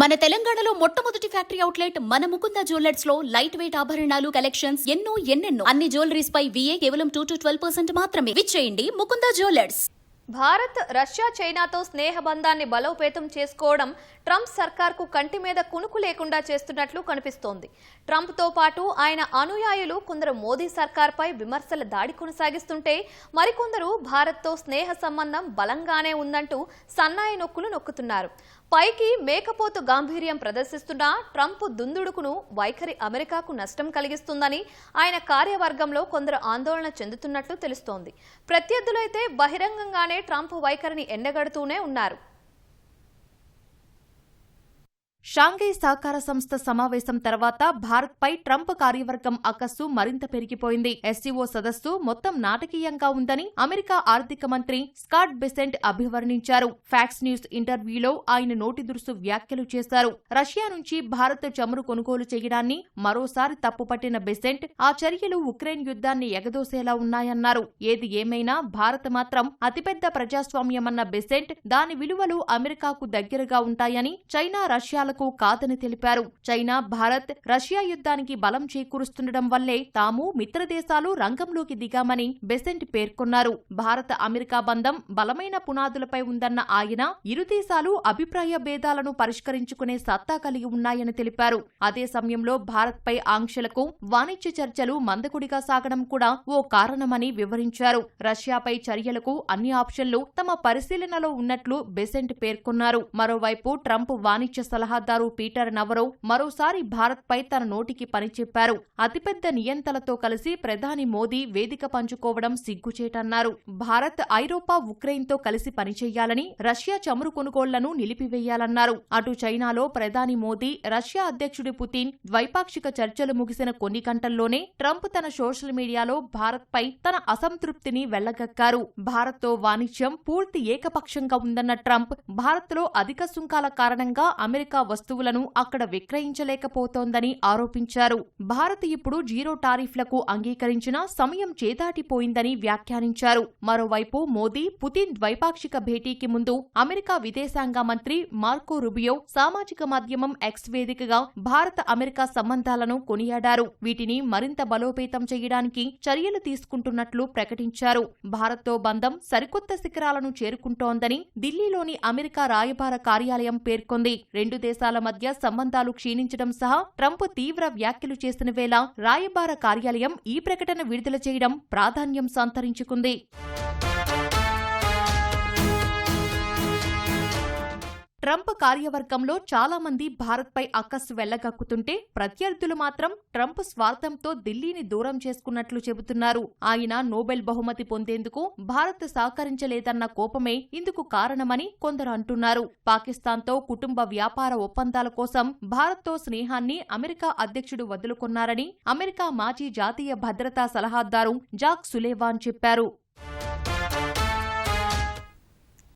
మన తెలంగాణలో మొట్టమొదటి ఫ్యాక్టరీ అవుట్లెట్ మన ముకుంద జ్యువెలర్స్లో లైట్ వెయిట్ ఆభరణాలు కలెక్షన్స్ ఎన్నో ఎన్నెన్నో. అన్ని జ్యువెలరీస్ పై విఏ కేవలం టూ టు ట్వెల్వ్ పర్సెంట్ మాత్రమే. విచ్చేయండి ముకుంద జ్యువెలర్స్. భారత్ రష్యా చైనాతో స్నేహబంధాన్ని బలోపేతం చేసుకోవడం ట్రంప్ సర్కార్కు కంటి మీద కునుకు లేకుండా చేస్తున్నట్లు కనిపిస్తోంది. ట్రంప్తో పాటు ఆయన అనుయాయులు కొందరు మోదీ సర్కార్పై విమర్శల దాడి కొనసాగిస్తుంటే మరికొందరు భారత్తో స్నేహ సంబంధం బలంగానే ఉందంటూ సన్నాయి నొక్కులు నొక్కుతున్నారు. పైకి మేకపోతు గాంభీర్యం ప్రదర్శిస్తున్న ట్రంప్ దుందుడుకును వైఖరి అమెరికాకు నష్టం కలిగిస్తుందని ఆయన కార్యవర్గంలో కొందరు ఆందోళన చెందుతున్నట్లు తెలుస్తోంది. ప్రత్యర్థులైతే బహిరంగంగానే ట్రంప్ వైఖరిని ఎండగడుతూనే ఉన్నారు. షాంఘై సహకార సంస్థ సమావేశం తర్వాత భారత్పై ట్రంప్ కార్యవర్గం అక్కస్సు మరింత పెరిగిపోయింది. ఎస్సీఓ సదస్సు మొత్తం నాటకీయంగా ఉందని అమెరికా ఆర్థిక మంత్రి స్కాట్ బెసెంట్ అభివర్ణించారు. ఫ్యాక్స్ న్యూస్ ఇంటర్వ్యూలో ఆయన నోటి దురుసు వ్యాఖ్యలు చేశారు. రష్యా నుంచి భారత్ చమురు కొనుగోలు చేయడాన్ని మరోసారి తప్పుపట్టిన బెసెంట్ ఆ చర్యలు ఉక్రెయిన్ యుద్ధాన్ని ఎగదోసేలా ఉన్నాయన్నారు. ఏది ఏమైనా భారత్ మాత్రం అతిపెద్ద ప్రజాస్వామ్యమన్న బెసెంట్ దాని విలువలు అమెరికాకు దగ్గరగా ఉంటాయని చైనా రష్యాలకు కాదని తెలిపారు. చైనా భారత్ రష్యా యుద్ధానికి బలం చేకూరుస్తుండడం వల్లే తాము మిత్రదేశాలు రంగంలోకి దిగామని బెసెంట్ పేర్కొన్నారు. భారత అమెరికా బంధం బలమైన పునాదులపై ఉందన్న ఆయన ఇరు దేశాలు అభిప్రాయ భేదాలను పరిష్కరించుకునే సత్తా కలిగి ఉన్నాయని తెలిపారు. అదే సమయంలో భారత్పై ఆంక్షలకు వాణిజ్య చర్చలు మందకుడిగా సాగడం కూడా ఓ కారణమని వివరించారు. రష్యాపై చర్యలకు అన్ని ఆప్షన్లు తమ పరిశీలనలో ఉన్నట్లు బెసెంట్ పేర్కొన్నారు. మరోవైపు ట్రంప్ వాణిజ్య సలహాదారు పీటర్ నవరో మరోసారి భారత్పై తన నోటికి పని చెప్పారు అతిపెద్ద నియంతలతో కలిసి ప్రధాని మోదీ వేదిక పంచుకోవడం సిగ్గుచేటన్నారు. భారత్ ఐరోపా ఉక్రెయిన్తో కలిసి పనిచేయాలని రష్యా చమురు కొనుగోళ్ళను నిలిపివేయాలన్నారు. అటు చైనాలో ప్రధాని మోదీ రష్యా అధ్యక్షుడి పుతిన్ ద్వైపాక్షిక చర్చలు ముగిసిన కొన్ని గంటల్లోనే ట్రంప్ తన సోషల్ మీడియాలో భారత్పై తన అసంతృప్తిని వెళ్ళగక్కారు. భారత్తో వాణిజ్యం పూర్తి ఏకపక్షంగా ఉందన్న ట్రంప్ భారత్లో అధిక సుంకాల కారణంగా అమెరికా వస్తువులను అక్కడ విక్రయించలేకపోతోందని ఆరోపించారు. భారత్ ఇప్పుడు జీరో టారిఫ్లకు అంగీకరించిన సమయం చేదాటిపోయిందని వ్యాఖ్యానించారు. మరోవైపు మోదీ పుతిన్ ద్వైపాక్షిక భేటీకి ముందు అమెరికా విదేశాంగ మంత్రి మార్కో రుబియో సామాజిక మాధ్యమం ఎక్స్ వేదికగా భారత అమెరికా సంబంధాలను కొనియాడారు. వీటిని మరింత బలోపేతం చేయడానికి చర్యలు తీసుకుంటున్నట్లు ప్రకటించారు. భారత్తో బంధం సరికొత్త శిఖరాలను చేరుకుంటోందని ఢిల్లీలోని అమెరికా రాయబార కార్యాలయం పేర్కొంది. రెండు దేశాల మధ్య సంబంధాలు క్షీణించడం సహా ట్రంప్ తీవ్ర వ్యాఖ్యలు చేసిన వేళ రాయబార కార్యాలయం ఈ ప్రకటన విడుదల చేయడం ప్రాధాన్యం సంతరించుకుంది. ట్రంప్ కార్యవర్గంలో చాలా మంది భారత్పై అక్కస్సు వెళ్ళగక్కుతుంటే ప్రత్యర్థులు మాత్రం ట్రంప్ స్వార్థంతో ఢిల్లీని దూరం చేసుకున్నట్లు చెబుతున్నారు. ఆయన నోబెల్ బహుమతి పొందేందుకు భారత్ సహకరించలేదన్న కోపమే ఇందుకు కారణమని కొందరు అంటున్నారు. పాకిస్తాన్తో కుటుంబ వ్యాపార ఒప్పందాల కోసం భారత్తో స్నేహాన్ని అమెరికా అధ్యక్షుడు వదులుకున్నారని అమెరికా మాజీ జాతీయ భద్రతా సలహాదారు జాక్ సులేవాన్ చెప్పారు.